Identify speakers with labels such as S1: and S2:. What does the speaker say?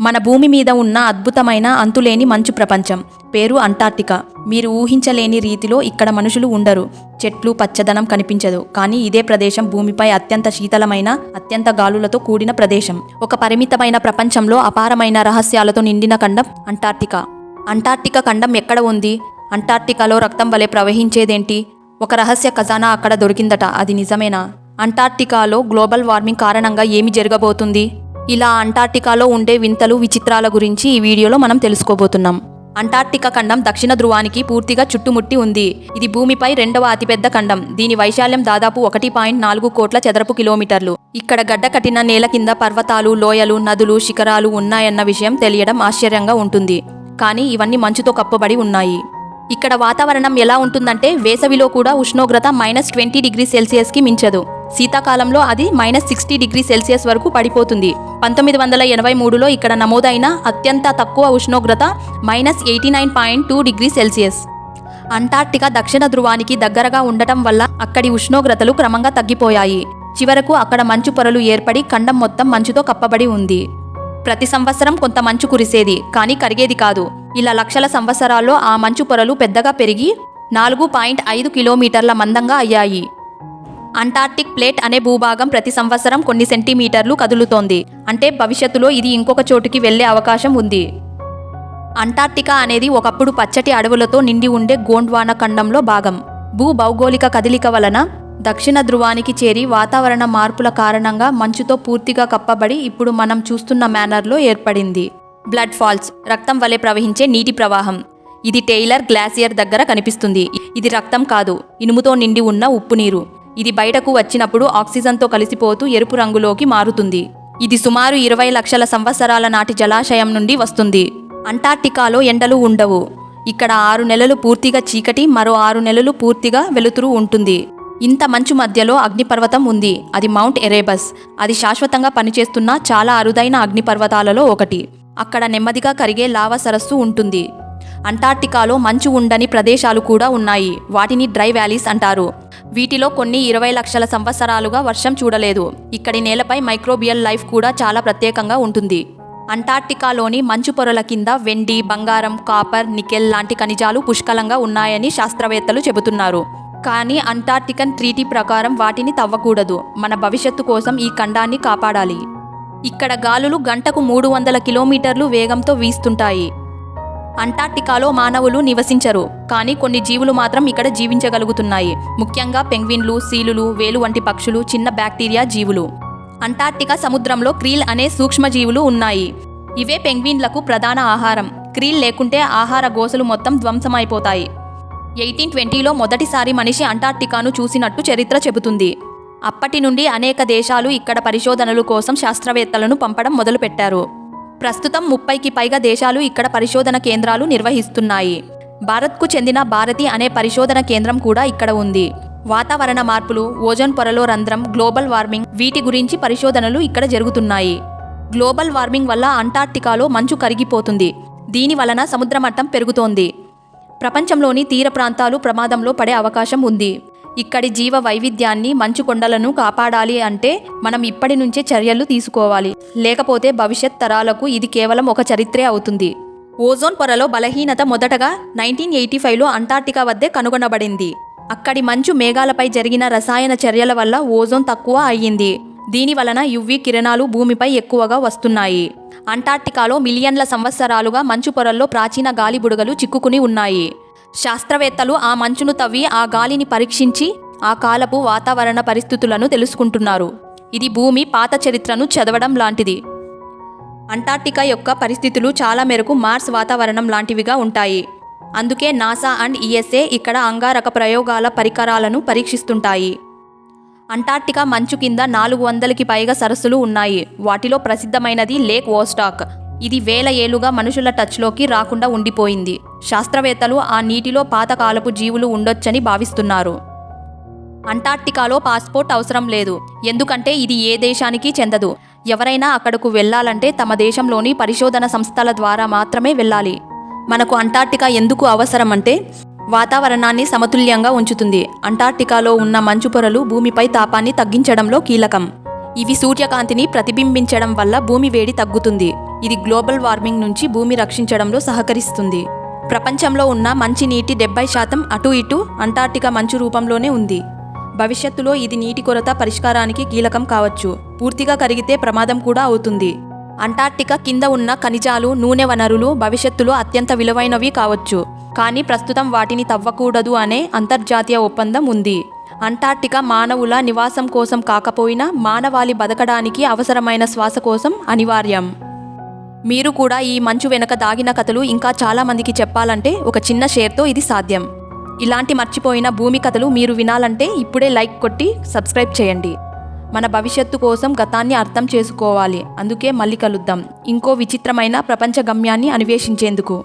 S1: మన భూమి మీద ఉన్న అద్భుతమైన అంతులేని మంచు ప్రపంచం. పేరు అంటార్టికా మీరు ఊహించలేని రీతిలో ఇక్కడ మనుషులు ఉండరు. చెట్లు పచ్చదనం కనిపించదు. కానీ ఇదే ప్రదేశం భూమిపై అత్యంత శీతలమైన అత్యంత గాలులతో కూడిన ప్రదేశం. ఒక పరిమితమైన ప్రపంచంలో అపారమైన రహస్యాలతో నిండిన ఖండం అంటార్టికా అంటార్టికా ఖండం ఎక్కడ ఉంది? అంటార్టికాలో రక్తం వలె ప్రవహించేదేంటి? ఒక రహస్య ఖజానా అక్కడ దొరికిందట. అది నిజమేనా? అంటార్టికాలో గ్లోబల్ వార్మింగ్ కారణంగా ఏమి జరగబోతుంది? ఇలా అంటార్టికాలో ఉండే వింతలు విచిత్రాల గురించి ఈ వీడియోలో మనం తెలుసుకోబోతున్నాం. అంటార్టికా ఖండం దక్షిణ ధ్రువానికి పూర్తిగా చుట్టుముట్టి ఉంది. ఇది భూమిపై రెండవ అతిపెద్ద ఖండం. దీని వైశాల్యం దాదాపు ఒకటి పాయింట్ నాలుగు కోట్ల చదరపు కిలోమీటర్లు. ఇక్కడ గడ్డ కట్టిన నేల కింద పర్వతాలు లోయలు నదులు శిఖరాలు ఉన్నాయన్న విషయం తెలియడం ఆశ్చర్యంగా ఉంటుంది. కానీ ఇవన్నీ మంచుతో కప్పబడి ఉన్నాయి. ఇక్కడ వాతావరణం ఎలా ఉంటుందంటే వేసవిలో కూడా ఉష్ణోగ్రత మైనస్ ట్వంటీ డిగ్రీ సెల్సియస్కి మించదు. శీతాకాలంలో అది మైనస్ సిక్స్టీ డిగ్రీ సెల్సియస్ వరకు పడిపోతుంది. పంతొమ్మిది వందల ఎనభై మూడులో ఇక్కడ నమోదైన అత్యంత తక్కువ ఉష్ణోగ్రత minus eighty nine point two degree Celsius. Antarctica దక్షిణ ధృవానికి దగ్గరగా ఉండటం వల్ల అక్కడి ఉష్ణోగ్రతలు క్రమంగా తగ్గిపోయాయి. చివరకు అక్కడ మంచు పొరలు ఏర్పడి ఖండం మొత్తం మంచుతో కప్పబడి ఉంది. ప్రతి సంవత్సరం కొంత మంచు కురిసేది కానీ కరిగేది కాదు. ఇలా లక్షల సంవత్సరాల్లో ఆ మంచు పొరలు పెద్దగా పెరిగి నాలుగు పాయింట్ ఐదు కిలోమీటర్ల మందంగా అయ్యాయి. అంటార్క్టిక్ ప్లేట్ అనే భూభాగం ప్రతి సంవత్సరం కొన్ని సెంటీమీటర్లు కదులుతోంది. అంటే భవిష్యత్తులో ఇది ఇంకొక చోటుకి వెళ్ళే అవకాశం ఉంది. అంటార్క్టికా అనేది ఒకప్పుడు పచ్చటి అడవులతో నిండి ఉండే గోండ్వాన ఖండంలో భాగం. భూ భౌగోళిక కదలిక వలన దక్షిణ ధ్రువానికి చేరి వాతావరణ మార్పుల కారణంగా మంచుతో పూర్తిగా కప్పబడి ఇప్పుడు మనం చూస్తున్న మేనర్లో ఏర్పడింది. బ్లడ్ ఫాల్స్ రక్తం వలె ప్రవహించే నీటి ప్రవాహం. ఇది టెయిలర్ గ్లాసియర్ దగ్గర కనిపిస్తుంది. ఇది రక్తం కాదు ఇనుముతో నిండి ఉన్న ఉప్పు నీరు ఇది బయటకు వచ్చినప్పుడు ఆక్సిజన్తో కలిసిపోతూ ఎరుపు రంగులోకి మారుతుంది. ఇది సుమారు ఇరవై లక్షల సంవత్సరాల నాటి జలాశయం నుండి వస్తుంది. అంటార్క్టికాలో ఎండలు ఉండవు. ఇక్కడ ఆరు నెలలు పూర్తిగా చీకటి మరో ఆరు నెలలు పూర్తిగా వెలుతురు ఉంటుంది. ఇంత మంచు మధ్యలో అగ్నిపర్వతం ఉంది. అది మౌంట్ ఎరేబస్. అది శాశ్వతంగా పనిచేస్తున్న చాలా అరుదైన అగ్నిపర్వతాలలో ఒకటి. అక్కడ నెమ్మదిగా కరిగే లావా సరస్సు ఉంటుంది. అంటార్క్టికాలో మంచు ఉండని ప్రదేశాలు కూడా ఉన్నాయి. వాటిని డ్రై వ్యాలీస్ అంటారు. వీటిలో కొన్ని ఇరవై లక్షల సంవత్సరాలుగా వర్షం చూడలేదు. ఇక్కడి నేలపై మైక్రోబియల్ లైఫ్ కూడా చాలా ప్రత్యేకంగా ఉంటుంది. అంటార్క్టికాలోని మంచు పొరల కింద వెండి బంగారం కాపర్ నికెల్ లాంటి ఖనిజాలు పుష్కలంగా ఉన్నాయని శాస్త్రవేత్తలు చెబుతున్నారు. కానీ అంటార్క్టికన్ ట్రీటీ ప్రకారం వాటిని తవ్వకూడదు. మన భవిష్యత్తు కోసం ఈ ఖండాన్ని కాపాడాలి. ఇక్కడ గాలులు గంటకు మూడు వందల కిలోమీటర్లు వేగంతో వీస్తుంటాయి. అంటార్క్టికాలో మానవులు నివసించరు కానీ కొన్ని జీవులు మాత్రం ఇక్కడ జీవించగలుగుతున్నాయి. ముఖ్యంగా పెంగ్విన్లు సీలులు వేలు వంటి పక్షులు చిన్న బ్యాక్టీరియా జీవులు. అంటార్టికా సముద్రంలో క్రీల్ అనే సూక్ష్మజీవులు ఉన్నాయి. ఇవే పెంగ్విన్లకు ప్రధాన ఆహారం. క్రీల్ లేకుంటే ఆహార గోసలు మొత్తం ధ్వంసమైపోతాయి. ఎయిటీన్ ట్వంటీలో మొదటిసారి మనిషి అంటార్క్టికాను చూసినట్టు చరిత్ర చెబుతుంది. అప్పటి నుండి అనేక దేశాలు ఇక్కడ పరిశోధనలు కోసం శాస్త్రవేత్తలను పంపడం మొదలుపెట్టారు. ప్రస్తుతం ముప్పైకి పైగా దేశాలు ఇక్కడ పరిశోధన కేంద్రాలు నిర్వహిస్తున్నాయి. భారత్కు చెందిన భారతి అనే పరిశోధన కేంద్రం కూడా ఇక్కడ ఉంది. వాతావరణ మార్పులు ఓజోన్ పొరలో రంధ్రం గ్లోబల్ వార్మింగ్ వీటి గురించి పరిశోధనలు ఇక్కడ జరుగుతున్నాయి. గ్లోబల్ వార్మింగ్ వల్ల అంటార్క్టికాలో మంచు కరిగిపోతుంది. దీని వలన సముద్ర మట్టం పెరుగుతోంది. ప్రపంచంలోని తీర ప్రాంతాలు ప్రమాదంలో పడే అవకాశం ఉంది. ఇక్కడి జీవ వైవిధ్యాన్ని మంచు కొండలను కాపాడాలి అంటే మనం ఇప్పటి నుంచే చర్యలు తీసుకోవాలి. లేకపోతే భవిష్యత్ తరాలకు ఇది కేవలం ఒక చరిత్రే అవుతుంది. ఓజోన్ పొరలో బలహీనత మొదటగా నైన్టీన్ ఎయిటీ ఫైవ్లో అంటార్క్టికా వద్దే కనుగొనబడింది. అక్కడి మంచు మేఘాలపై జరిగిన రసాయన చర్యల వల్ల ఓజోన్ తక్కువ అయ్యింది. దీని వలన యువి కిరణాలు భూమిపై ఎక్కువగా వస్తున్నాయి. అంటార్క్టికాలో మిలియన్ల సంవత్సరాలుగా మంచు పొరల్లో ప్రాచీన గాలి బుడగలు చిక్కుకుని ఉన్నాయి. శాస్త్రవేత్తలు ఆ మంచును తవ్వి ఆ గాలిని పరీక్షించి ఆ కాలపు వాతావరణ పరిస్థితులను తెలుసుకుంటున్నారు. ఇది భూమి పాత చరిత్రను చదవడం లాంటిది. అంటార్క్టికా యొక్క పరిస్థితులు చాలా మేరకు మార్స్ వాతావరణం లాంటివిగా ఉంటాయి. అందుకే నాసా అండ్ ఈఎస్ఏ ఇక్కడ అంగారక ప్రయోగాల పరికరాలను పరీక్షిస్తుంటాయి. అంటార్క్టికా మంచు కింద నాలుగు వందలకి పైగా సరస్సులు ఉన్నాయి. వాటిలో ప్రసిద్ధమైనది లేక్ ఓస్టాక్ ఇది వేల ఏళ్ళుగా మనుషుల టచ్లోకి రాకుండా ఉండిపోయింది. శాస్త్రవేత్తలు ఆ నీటిలో పాతకాలపు జీవులు ఉండొచ్చని భావిస్తున్నారు. అంటార్క్టికాలో పాస్పోర్ట్ అవసరం లేదు. ఎందుకంటే ఇది ఏ దేశానికి చెందదు. ఎవరైనా అక్కడకు వెళ్ళాలంటే తమ దేశంలోని పరిశోధన సంస్థల ద్వారా మాత్రమే వెళ్ళాలి. మనకు అంటార్క్టికా ఎందుకు అవసరం అంటే వాతావరణాన్ని సమతుల్యంగా ఉంచుతుంది. అంటార్క్టికాలో ఉన్న మంచు పొరలు భూమిపై తాపాన్ని తగ్గించడంలో కీలకం. ఇవి సూర్యకాంతిని ప్రతిబింబించడం వల్ల భూమి వేడి తగ్గుతుంది. ఇది గ్లోబల్ వార్మింగ్ నుంచి భూమి రక్షించడంలో సహకరిస్తుంది. ప్రపంచంలో ఉన్న మంచి నీటి డెబ్బై శాతం అటు ఇటు అంటార్టికా మంచు రూపంలోనే ఉంది. భవిష్యత్తులో ఇది నీటి కొరత పరిష్కారానికి కీలకం కావచ్చు. పూర్తిగా కరిగితే ప్రమాదం కూడా అవుతుంది. అంటార్క్టికా కింద ఉన్న ఖనిజాలు నూనె వనరులు భవిష్యత్తులో అత్యంత విలువైనవి కావచ్చు. కానీ ప్రస్తుతం వాటిని తవ్వకూడదు అనే అంతర్జాతీయ ఒప్పందం ఉంది. అంటార్క్టికా మానవుల నివాసం కోసం కాకపోయినా మానవాళి బతకడానికి అవసరమైన శ్వాస కోసం అనివార్యం. మీరు కూడా ఈ మంచు వెనక దాగిన కథలు ఇంకా చాలామందికి చెప్పాలంటే ఒక చిన్న షేర్తో ఇది సాధ్యం. ఇలాంటి మర్చిపోయిన భూమి కథలు మీరు వినాలంటే ఇప్పుడే లైక్ కొట్టి సబ్స్క్రైబ్ చేయండి. మన భవిష్యత్తు కోసం గతాన్ని అర్థం చేసుకోవాలి. అందుకే మళ్ళీ కలుద్దాం. ఇంకో విచిత్రమైన ప్రపంచ గమ్యాన్ని అన్వేషించేందుకు.